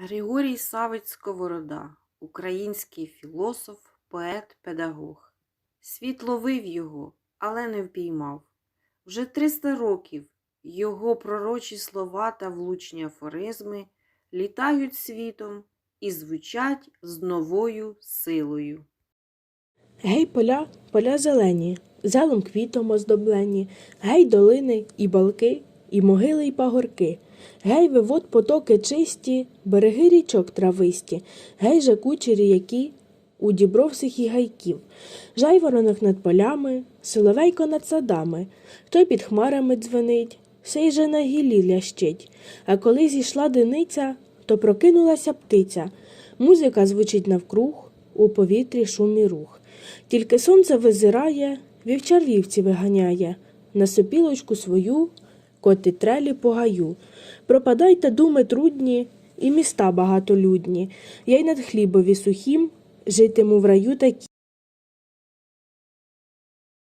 Григорій Савець Сковорода, український філософ, поет, педагог. Світ ловив його, але не впіймав. Вже 300 років його пророчі слова та влучні афоризми літають світом і звучать з новою силою. Гей, поля, поля зелені, зелом квітом оздоблені, гей, долини і балки, і могили, й пагорки, гей, вивод потоки чисті, береги річок трависті, гей же кучері які у дібровсих і гайків, жайворонок над полями, соловейко над садами, той під хмарами дзвенить, сей же на гіллі лящить, а коли зійшла диниця, то прокинулася птиця, музика звучить навкруг, у повітрі шум і рух. Тільки сонце визирає, вівчар вівці виганяє, на сопілочку свою, коти трелі по гаю. Пропадайте думи трудні, і міста багатолюдні, я й над хлібові сухім, житиму в раю такім.